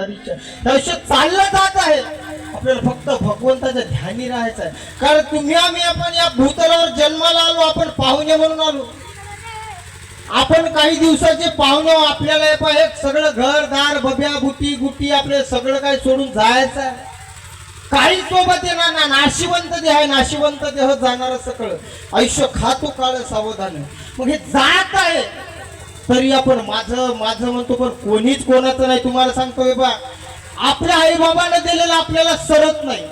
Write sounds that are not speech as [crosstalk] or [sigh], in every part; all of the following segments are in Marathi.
आयुष्य चाललं जात आहे. आपल्याला फक्त भगवंताच्या ध्यानी राहायचं आहे. कारण तुम्ही आम्ही आपण या भूतलावर जन्माला आलो आपण पाहुणे म्हणून आलो. आपण काही दिवसाचे पाहुणे आपल्याला हे पहा, सगळं घर दार बब्या बुटी गुटी आपले सगळं काही सोडून जायचं आहे. काही सोबत येणार ना नाशिवंत देह आहे नाशिवंत देह जाणार सगळं आयुष्य खातो काळ सावधान. मग हे जात आहे. तरी आपण माझं माझं म्हणतो पण कोणीच कोणाचं नाही. तुम्हाला सांगतो हे बा आपल्या आई बाबानं दिलेलं आपल्याला सरत नाही.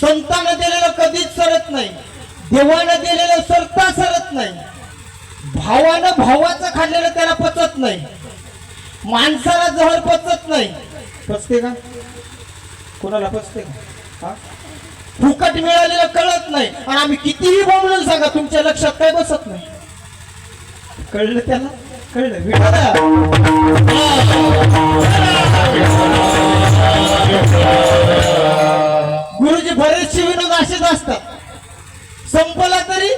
संतानं दिलेलं कधीच सरत नाही. देवानं दिलेलं सरता सरत नाही. भावानं भावाचं खाल्लेलं त्याला पचत नाही. माणसाला जहर पचत नाही. पचते का? कोणाला पचते? का हा? फुकट मिळालेलं कळत नाही. आणि आम्ही कितीही बोलून सांगा तुमच्या लक्षात काय बसत नाही? कळलं त्याला? कळलं गुरुजी बरेचसे विनोद असेच असतात. संपला तरी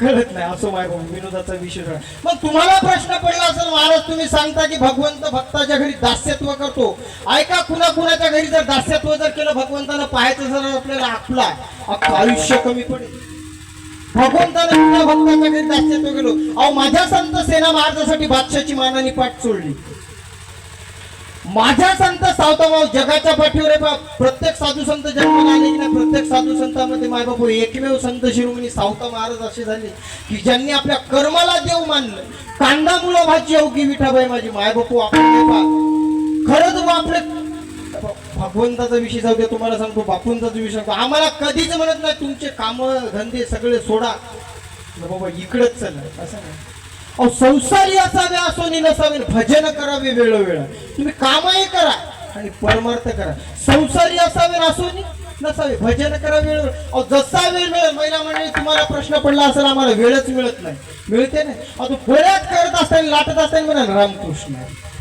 कळत नाही असं माय विनोदाचा विषय मग तुम्हाला प्रश्न पडला असेल महाराज तुम्ही सांगता की भगवंत भक्ताच्या घरी दास्यत्व करतो. ऐका कुणा कुणाच्या घरी जर दास्यत्व जर केलं भगवंताला पाहायचं जर आपल्याला आपला आयुष्य कमी पडेल. भगवंताने कुणा दास्यत्व अहो माझ्या संत सेना महाराजासाठी बादशाची मानाने पाठ सोडली. माझ्या संत सावताभाव जगाच्या पाठीवर आहे. बा. प्रत्येक साधू संत जन्माला आले की प्रत्येक साधू संतांमध्ये मायबापू एकमेव संत शिरोमणी सावता महाराज असे झाले की ज्यांनी आपल्या कर्माला देव मानलं. कांदा मुलं भाजी अवघी विठाबाई माझी मायबापू आपण हे पहा. खरंच आपले भगवंताचा विषय जाऊ द्या तुम्हाला सांगतो बापूंचा विषय सांगतो. आम्हाला कधीच म्हणत नाही तुमचे काम धंदे सगळे सोडा. बाबा इकडंच चला. असं नाही. अहो संसारी असावे असो नि नसावे भजन करावे वेळोवेळ. तुम्ही कामही करा आणि परमार्थ करा. संसारी असावे असो नि नसावे भजन करा वेळ अहो जसा वेळ मिळेल महिला मंडळी तुम्हाला प्रश्न पडला असेल आम्हाला वेळच मिळत नाही. मिळते नाही. अहो तू गोळ्यात करत असताना लाटत असताना म्हणा रामकृष्ण.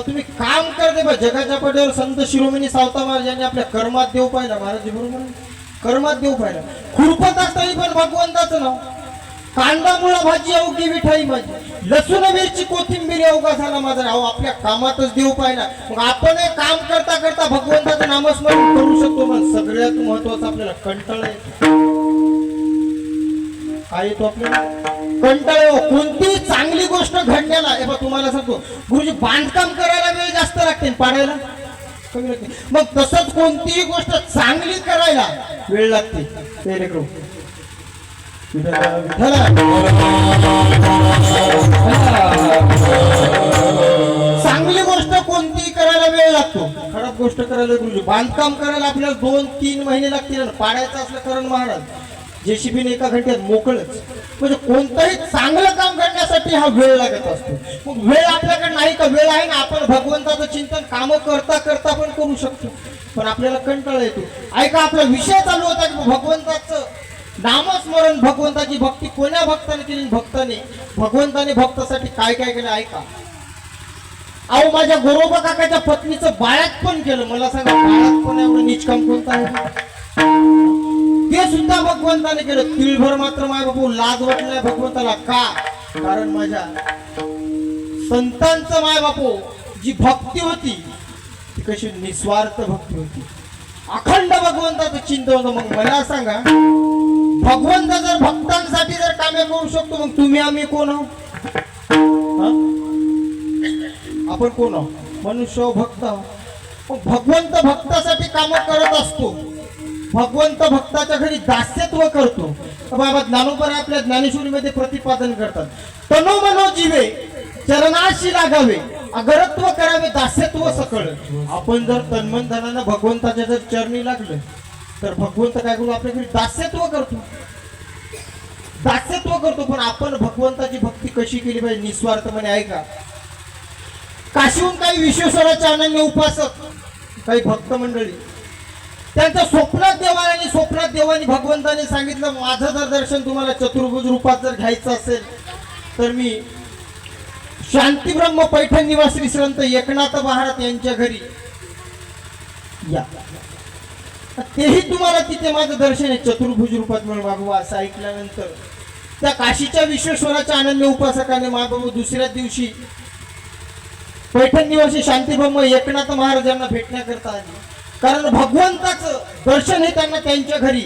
अहो तुम्ही काम करते बा जगाच्या पट्यावर संत शिरोमणी सावता महाराज यांनी आपल्या कर्मात देव पाहिला. महाराज बरोबर कर्मात देव पाहिला. खुरपत असताना पण भगवंताचं नाव. कांदा मुळा भाजी अवघी विठाई माझी. लसूण मिरची कोथिंबीर अवघा झाला माझा अहो आपल्या कामातच देव पाहिला. मग आपण हे काम करता करता भगवंताचं नामस्मरण करू शकतो पण सगळ्यात महत्वाचं आपल्याला कंटाळा येतो. काय येतो आपल्याला? कंटाळा कोणतीही चांगली गोष्ट घडण्याला हे बघ तुम्हाला सांगतो. गुरुजी बांधकाम करायला वेळ जास्त लागते पाण्याला पाडायला. कमी लागते मग तसंच कोणतीही गोष्ट चांगली करायला वेळ लागते. ते लेकरू चांगली गोष्ट कोणतीही करायला वेळ लागतो. खराब गोष्ट करायला गुरुजी बांधकाम करायला आपल्याला दोन तीन महिने लागतील. पाण्याचं पाडायचं असलं करण महाराज. जेसीबीने एका घंट्यात मोकळच. म्हणजे कोणतंही चांगलं काम करण्यासाठी हा वेळ लागत असतो. मग वेळ आपल्याकडे नाही का? वेळ आहे ना? आपण भगवंताचं चिंतन काम करता करता पण करू शकतो. पण आपल्याला कंटाळा येतो. ऐका आपला विषय चालू होता की भगवंताचं नामस्मरण भगवंताची भक्ती कोण्या भक्ताने केली? भक्ताने. भगवंताने भक्तासाठी काय काय केलं? ऐका. अहो माझ्या गोरोबा काकाच्या पत्नीचं बाळात पण केलं मला सांगा बाळात पण एवढं निचकाम काम आहे सुद्धा भगवंताने केलं. तिळभर मात्र माय बाबू लाज वाटलाय भगवंताला. का? कारण माझ्या संतांचं माय बापू जी भक्ती होती ती कशी निस्वार्थ भक्ती होती. अखंड भगवंताचं चिंतन होतं. मग मला सांगा भगवंत जर भक्तांसाठी जर कामे करू शकतो मग तुम्ही आम्ही कोण आपण कोण आहोत मनुष्य भक्त आहोत. भगवंत भक्तासाठी काम करत असतो. भगवंत भक्ताच्या घरी दास्यत्व करतो. तर बाबा ज्ञानोपर आपल्या ज्ञानेश्वरीमध्ये प्रतिपादन करतात. तनो मनो जीवे चरणाशी लागावे अगरत्व करावे दास्यत्व सकळ. आपण जर तन्मन धनानं भगवंताच्या जर चरणी लागलं तर भगवंत काय करू? आपल्या घरी दास्यत्व करतो. दास्यत्व करतो पण आपण भगवंताची भक्ती कशी केली पाहिजे? निस्वार्थपणे म्हणे ऐका काशीहून काही विश्वेश्वराच्या अनन्य उपासक काही भक्त मंडळी त्यांचं स्वप्नात देवाने आणि स्वप्नात देवानी भगवंताने सांगितलं माझं जर दर्शन तुम्हाला चतुर्भुज रूपात जर घ्यायचं असेल तर मी शांतीब्रह्म पैठण निवासी श्रीसंत एकनाथ महाराज यांच्या घरी या. तेही तुम्हाला तिथे माझं दर्शन आहे चतुर्भुज रूपात म्हणून. बाबू असं ऐकल्यानंतर त्या काशीच्या विश्वेश्वराच्या अनन्य उपासकाने महाबाबू दुसऱ्या दिवशी पैठण निवासी शांतीब्रह्म एकनाथ महाराजांना भेटण्याकरता आली. कारण भगवंताचं दर्शन हे त्यांना त्यांच्या घरी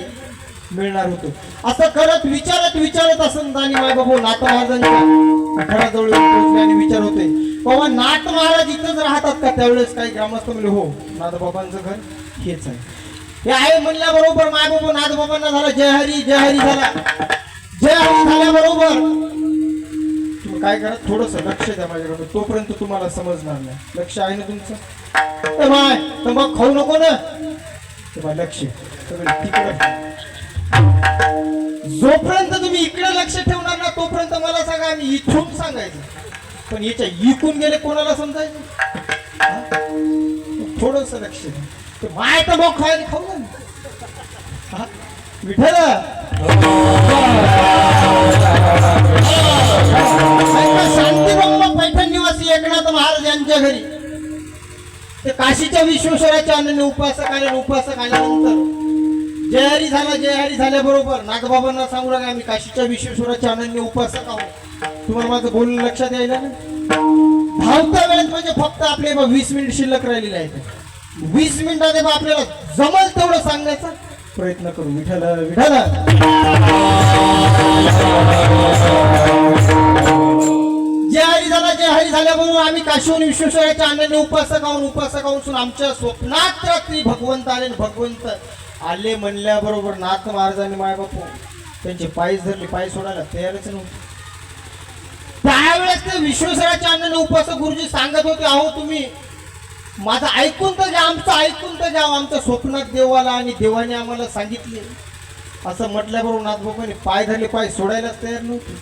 मिळणार होतं. असं करत विचारत विचारत असं आणि माय बाबू नाथ महाराजांच्या घराजवळ पोहोचले आणि विचार होते बाबा नाथ महाराज इथंच राहतात का? त्यावेळेस काही ग्रामस्थ म्हणले हो नाथ बाबांचं घर हेच आहे. हे आहे म्हणल्याबरोबर माय बाबा हो, नाथ बाबांना झाला जय हरी जय हरी झाला. जय हरी झाल्याबरोबर काय करा थोडस लक्ष द्या माझ्याकडे तोपर्यंत तुम्हाला समजणार नाही. लक्ष आहे ना तुमचं? ए माय मग खाऊ नको ना तेव्हा लक्ष जोपर्यंत तुम्ही इकडे लक्ष ठेवणार ना तोपर्यंत मला सांगा आम्ही इथून सांगायचं पण याच्या इकून गेले कोणाला समजायचं थोडस लक्ष ते माय तर मग खायला खाऊ ना हा? विठ्ठल ऐका, शांतीबंब पैठण निवासी एकनाथ महाराज यांच्या घरी ते काशीच्या विश्वेश्वराच्या अन्नाने उपासक आले आणि उपासक आल्यानंतर झाला जयहरी झाल्याबरोबर नागबाबांना सांगू लागले आम्ही काशीच्या विश्वेश्वराच्या अनन्य उपासक आहोत तुम्हाला माझं बोलणं लक्षात यायला ना धावता वेळेत म्हणजे फक्त आपले बा वीस मिनिट शिल्लक राहिलेले आहेत. वीस मिनिटात बा आपल्याला जमल तेवढं सांगण्याचा प्रयत्न करू. विठाला विठाला जे हरी झाला जे हरी झाल्याबरोबर आम्ही काशीहून विश्वेश्वराच्या अनन्य उपासक आहोत उपासक आहोत आमच्या स्वप्नात रात्री भगवंत आले भगवंत आले म्हणल्याबरोबर नाथ महाराजांनी माय बापू त्यांचे पाय धरले पाय सोडायला तयारच नव्हते. त्यावेळेस ते विश्वेश्वराच्या अनन्य उपासक गुरुजी सांगत होते अहो तुम्ही माझं ऐकून तर घ्या आमचं ऐकून तर घ्या आमच्या स्वप्नात देवाला आणि देवाने आम्हाला सांगितले. असं म्हटल्याबरोबर नाथबाबांनी पाय धरले पाय सोडायलाच तयार नव्हते.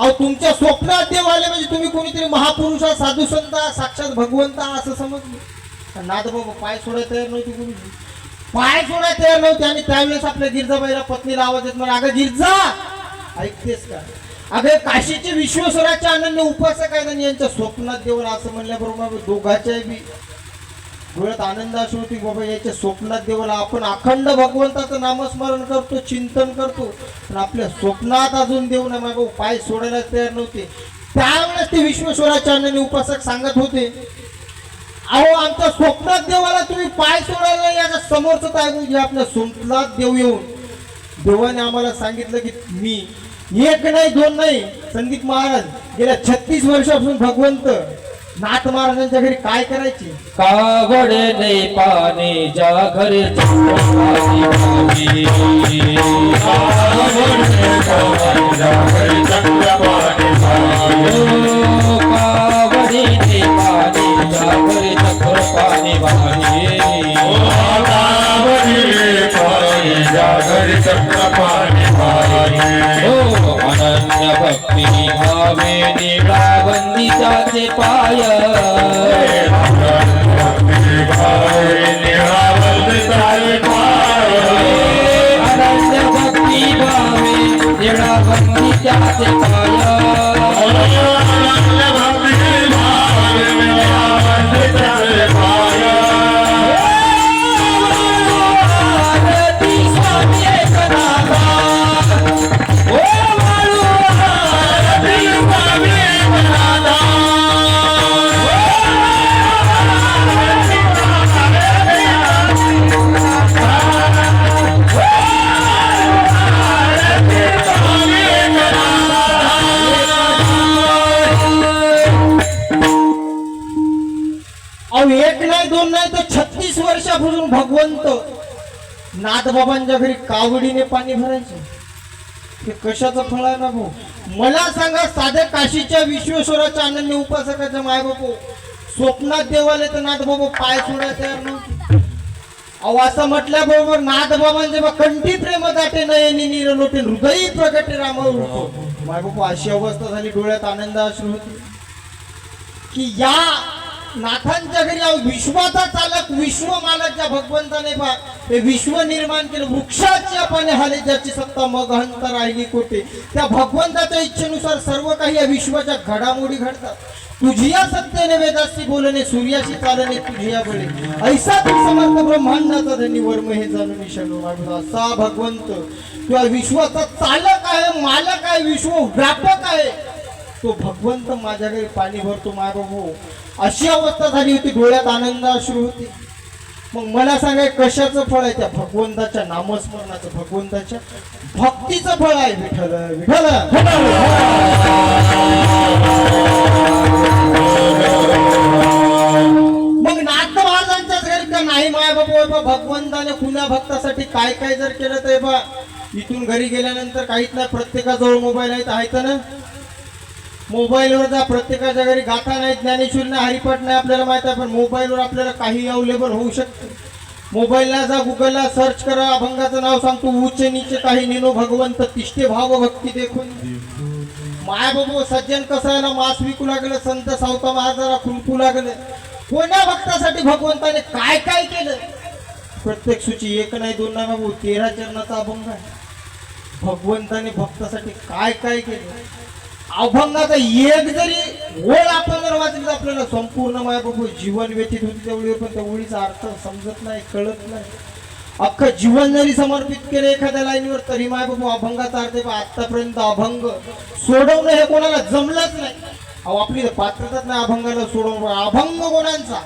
अहो तुमच्या स्वप्नात देव आले म्हणजे तुम्ही कोणीतरी महापुरुषा साधू संता साक्षात भगवंता असं समजलं. नाथबाबा पाय सोडायला तयार नव्हती कोणी. पाय सोडायला तयार नव्हते आणि त्यावेळेस आपल्या गिरजाबाईला पत्नीला आवाज येत मला अगं गिरजा ऐकतेस का? अगं काशीचे विश्वेश्वराच्या अनन्य उपासक आहेत आणि यांच्या स्वप्नात देवला असं म्हणल्याबरोबर दोघाच्याही बी डोळ्यात आनंद अशी होती बाबा याच्या स्वप्नात देवाला आपण अखंड भगवंताचं नामस्मरण करतो चिंतन करतो. पण आपल्या स्वप्नात अजून देव ना मागो पाय सोडायला तयार नव्हते. त्यावेळेस ते विश्वेश्वराचार्याने उपासक सांगत होते अहो आमच्या स्वप्नात देवाला तुम्ही पाय सोडायला नाही समोरच काय म्हणजे आपल्या स्वप्नात देव येऊन. देवाने आम्हाला सांगितलं की मी एक नाही दोन नाही. संदीप महाराज गेल्या छत्तीस वर्षापासून भगवंत नाथ महाराजांच्या घरी काय करायचे कावड नाही पाणी ज्या घरी चक्रपाणी पाणी. पाणी जा घरी भक्ती भावे निळा वंदिताचे पाय अनन्य भक्ती भावे निळा वंदिताचे पाय. वर्षापासून भगवंत नाथबाबांच्या घरी कावडीने पाणी भरायचे. ते कशाचं फळ आहे ना भाऊ? मला सांगा साध्या काशीच्या विश्वेश्वराच्या अनन्य उपासकाच्या माय बापू स्वप्नात देवाले तर नाथ बाबा पाय सोडायला तयार नव्हते. अहो असं म्हटल्याबरोबर नाथ बाबांचे बा कंठी प्रेम दाटे नयनी नीर लोटे हृदयी प्रगटे रामावर माय बापू अशी अवस्था झाली डोळ्यात आनंद अशी होती. की या नाथांच्या घरी अहो विश्वाचा चालक विश्व मालक ज्या भगवंताने पा हे विश्व निर्माण केलं वृक्षाच्या पाने हाले ज्याची सत्ता मग हंत राहिली कोठे? त्या भगवंताच्या इच्छेनुसार सर्व काही या विश्वाच्या घडामोडी घडतात. तुझिया सत्तेने वेदाशी बोलणे सूर्याशी चालणे तुझिया बळे ऐसा तू समर्थ ब्रह्मांडाचा धनी वर्म हे जाणून निशाणू मागतो असा भगवंत किंवा विश्वाचा चालक आहे मालक आहे विश्व व्यापक आहे. तो भगवंत माझ्या घरी पाणी भरतो माय बाबू. अशी अवस्था झाली होती डोळ्यात आनंद अश्रू होती. मग मला सांगाय कशाचं फळ आहे त्या भगवंताच्या नामस्मरणाचं भगवंताच्या भक्तीचं फळ आहे विठ्ठल विठ्ठल. मग नाथ महाराजांच्याच घरी का नाही माय बाबा? बा भगवंताने कुण्या भक्तासाठी काय काय जर केलं तर बा इथून घरी गेल्यानंतर काहीच नाही प्रत्येकाजवळ मोबाईल आहेत आहेत ना? मोबाईलवर जा प्रत्येकाच्या घरी गाथा नाही ज्ञानेश्वर नाही हरिपाठ नाही आपल्याला माहीत आहे पण मोबाईलवर आपल्याला काही अवेलेबल होऊ शकते. मोबाईलला जा गुगलला सर्च करा अभंगाचं नाव सांगतो उच्च नीचे काही निनो भगवंत तिष्ठे भाव भक्ती देखून. माय बाबू सज्जन कसं आहे ना मास विकू लागलं संत सावता महाराजाला खुलकू लागलं. कोण्या भक्तासाठी भगवंताने काय काय केलं? प्रत्येक सूची एक नाही दोन नाही बाबू तेरा चरणाचा अभंग आहे. भगवंताने भक्तासाठी काय काय केलं? अभंगाचा एक जरी ओळ आपण जर वाचली तर आपल्याला संपूर्ण माय बाबू जीवन व्यतीत होती त्या ओळीवर पण त्या ओळीचा अर्थ समजत नाही कळत नाही. अख्खं जीवन जरी समर्पित केलं एखाद्या लाईनीवर तरी माय बाबू अभंगाचा अर्थ आहे. आतापर्यंत अभंग सोडवणं हे कोणाला जमलंच नाही. अहो आपली पात्रताच नाही अभंगाला सोडवणं. अभंग कोणाचा?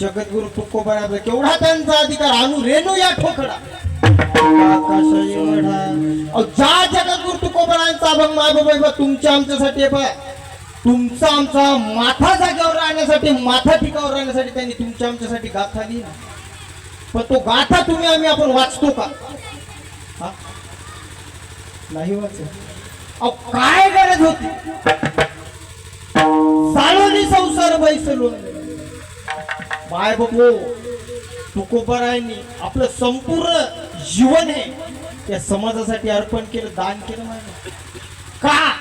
जगद्गुरु तुकोबा केवढा त्यांचा अधिकार? आणू रेणू या ठोकडा आकाश ज्या जगद्गुरु तुकोबरांचा अभंग माय तुमच्या आमच्यासाठी आहे तुमचा आमचा माथा जागेवर राहण्यासाठी माथा ठिकावर राहण्यासाठी त्यांनी तुमच्या आमच्यासाठी गाथा लिहिली पण तो गाथा तुम्ही आम्ही आपण वाचतो का? नाही वाचत. अहो काय गरज होती? साळोनी संसार बैसलो बाय बापू तुकोबरायांनी आपलं संपूर्ण जीवन हे त्या समाजासाठी अर्पण केलं दान केलं माय का?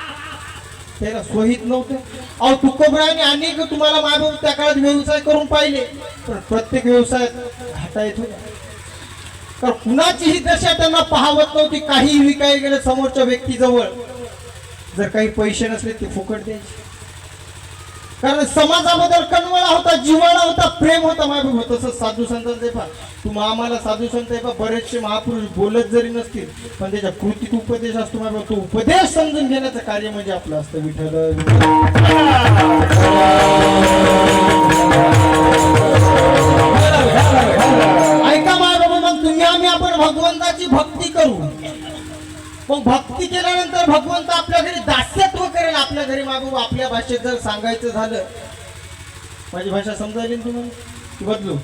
त्याला सोहित नव्हतं. अहो तुकोबरायांनी अनेक तुम्हाला माय बाबू त्या काळात व्यवसाय करून पाहिले पण प्रत्येक व्यवसायात घाटा येत. तर कुणाचीही दशा त्यांना पाहावत नव्हती काही विकाय गेलं समोरच्या व्यक्तीजवळ. जर काही पैसे नसले ते फुकट द्यायचे. कारण समाजाबद्दल कणवळा होता जिवाळा होता प्रेम होता मायबाबा तसंच साधू संतांचे पहा. तुम्हा आम्हाला साधू संत आहे पहा, बरेचसे महापुरुष बोलत जरी नसतील पण त्याच्या कृतीत उपदेश असतो मायबाबा तो उपदेश समजून घेण्याचं कार्य म्हणजे आपलं असतं विठ्ठल ऐका मायबाबा मग तुम्ही आम्ही आपण भगवंताची भक्ती करू. मग भक्ती केल्यानंतर भगवंत आपल्या घरी दास्यत्व करेल आपल्या घरी मागू आपल्या भाषेत जर सांगायचं झालं. माझी भाषा समजायली तुम्ही तुम्हाला? की बदलू?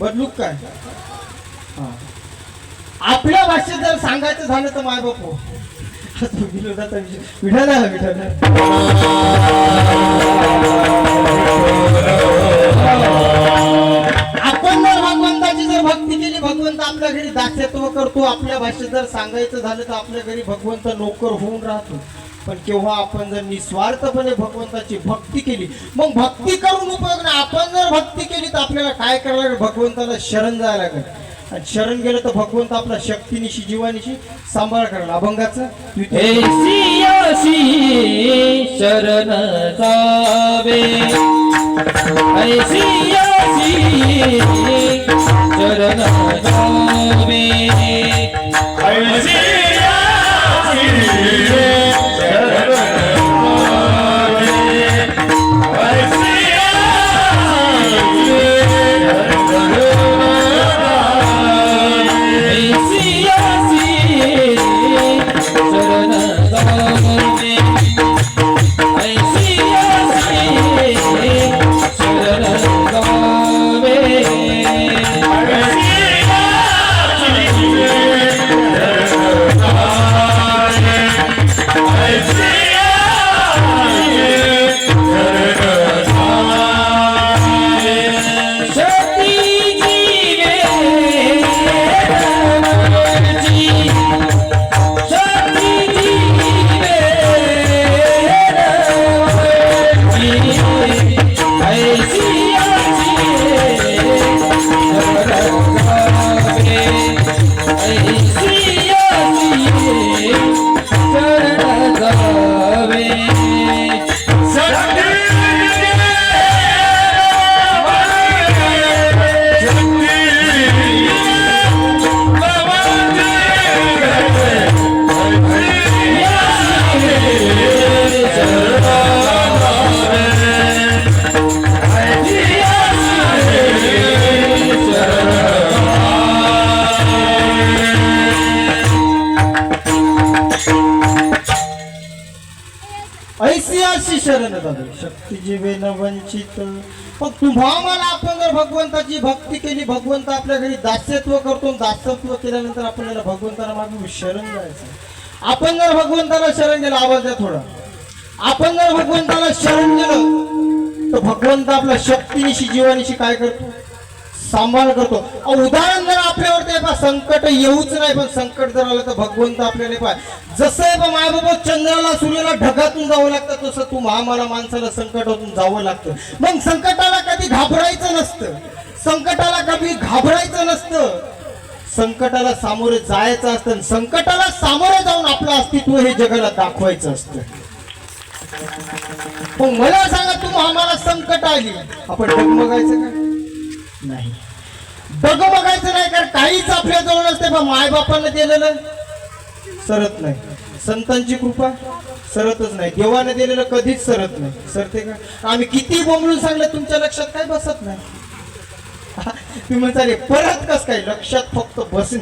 बदलू काय? हा. आपल्या भाषेत जर सांगायचं झालं तर माय बापू विठाला विठाला आपण जर भगवंताची जर भक्ती केली भगवंत आपल्या घरी दास्यत्व करतो. आपल्या भाषेत जर सांगायचं झालं तर आपल्या घरी भगवंत नोकर होऊन राहतो. पण केव्हा आपण जर निस्वार्थपणे भगवंताची भक्ती केली मग भक्ती करून उपयोग नाही. आपण जर भक्ती केली तर आपल्याला काय करायला लागेल भगवंताला शरण जायला लागेल. आणि शरण गेलं तर भगवंत आपल्या शक्तीनिशी जीवानिशी सांभाळ करणार. अभंगाचं शरण जावे. ऐसी ऐसी पण आपण जर भगवंताची भक्ती केली भगवंत आपल्या घरी दास्यत्व करतो दास्यत्व केल्यानंतर आपल्याला भगवंताला मागे शरण जायचं. आपण जर भगवंताला शरण गेलं आवाज द्या थोडा. आपण जर भगवंताला शरण गेलं तर भगवंत आपल्या शक्तीनिशी जीवानिशी काय करतो? सांभाळ करतो. उदाहरण जर आपल्यावर ते पहा संकट येऊच नाही पण संकट जर आलं तर भगवंत आपल्याला पाय जसं आहे माय बाबा चंद्राला सूर्याला ढगातून जावं लागतं तसं तू महामाला माणसाला संकटातून जावं लागतं. मग संकटाला कधी घाबरायचं नसतं. संकटाला कधी घाबरायचं नसतं. संकटाला सामोरे जायचं असतं संकटाला सामोरे जाऊन आपलं अस्तित्व हे जगाला दाखवायचं असतं. पण मला सांगा तू आम्हाला संकट आली. आपण डगमगायचं का? नाही. डगमगायचं नाही कारण काहीच आपल्या जवळ नसते पण मायबापानं दिलेलं सरत नाही. संतांची कृपा सरतच नाही. देवाने दिलेलं कधीच सरत नाही. सरते का? आम्ही किती बोंबलून सांगलं तुमच्या लक्षात काय बसत नाही? [laughs] तुम्ही म्हणता परत कस काय? लक्षात फक्त बसणे.